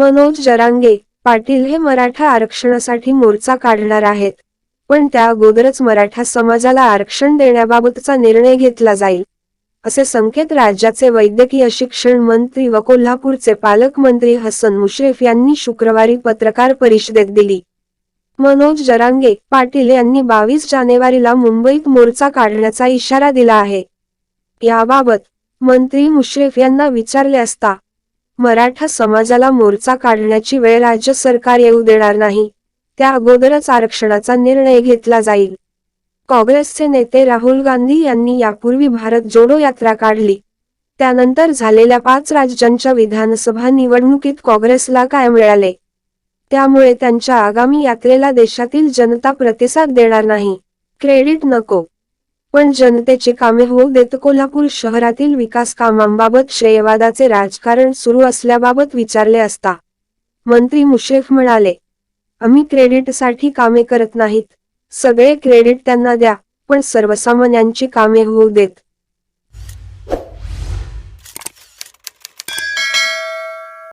मनोज जरांगे पाटील हे मराठा आरक्षणासाठी मोर्चा काढणार आहेत. पण त्या अगोदरच मराठा समाजाला आरक्षण देण्याबाबतचा निर्णय घेतला जाईल. असे संकेत राज्याचे वैद्यकीय शिक्षण मंत्री व कोल्हापूरचे पालकमंत्री हसन मुश्रीफ यांनी शुक्रवारी पत्रकार परिषदेत दिली. मनोज जरांगे पाटील यांनी बावीस जानेवारीला मुंबईत मोर्चा काढण्याचा इशारा दिला आहे. याबाबत मंत्री मुश्रीफ यांना विचारले असता मराठा समाजाला मोर्चा काढण्याची वेळ राज्य सरकार येऊ देणार नाही. त्या अगोदरच आरक्षणाचा निर्णय घेतला जाईल. काँग्रेसचे नेते राहुल गांधी यांनी यापूर्वी भारत जोडो यात्रा काढली. त्यानंतर झालेल्या पाच राज्यांच्या विधानसभा निवडणुकीत काँग्रेसला काय मिळाले? त्यामुळे त्यांच्या आगामी यात्रेला देशातील जनता प्रतिसाद देणार नाही. क्रेडिट नको. पण जनतेची कामे होऊ देत कोल्हापूर शहरातील विकास कामांबाबत श्रेयवादाचे राजकारण सुरू असल्याबाबत विचारले असता मंत्री मुशेफ म्हणाले आम्ही क्रेडिटसाठी कामे करत नाहीत. सगळे क्रेडिट त्यांना द्या पण सर्वसामान्यांची कामे होऊ देत.